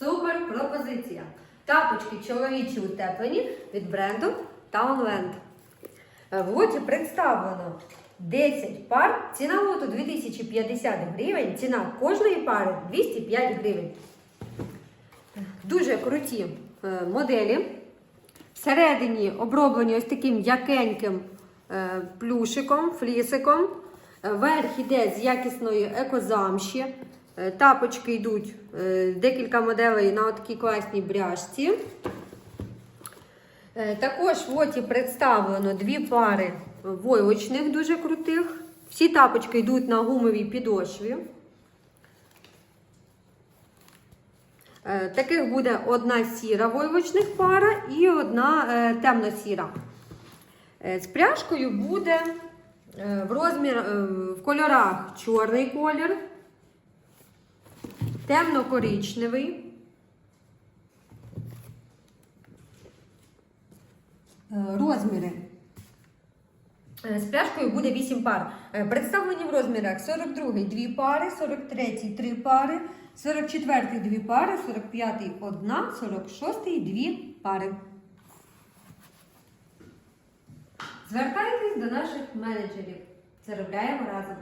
Супер пропозиція! Тапочки чоловічі утеплені від бренду Townland. Е, В лоті представлено 10 пар. Ціна лоту 2050 гривень. Ціна кожної пари 205 гривень. Дуже круті е, моделі. Всередині оброблені ось таким м'якеньким е, плюшиком, флісиком. Верх іде з якісної екозамші. Е, Тапочки йдуть е, декілька моделей на такій класній бряжці. Е, Також в лоті представлено дві пари войлочних дуже крутих. Всі тапочки йдуть на гумовій підошві. Таких буде одна сіра войлочних пара і одна темно-сіра. З пряжкою буде в, розмір, в кольорах чорний колір, темно-коричневий, Е, розміри. Е, З пряжкою буде 8 пар. Е, Представлені в розмірах 42 2 пари, 43 3 пари, 44 2 пари, 45 1, 46 2 пари. Звертайтесь до наших менеджерів. Заробляємо разом.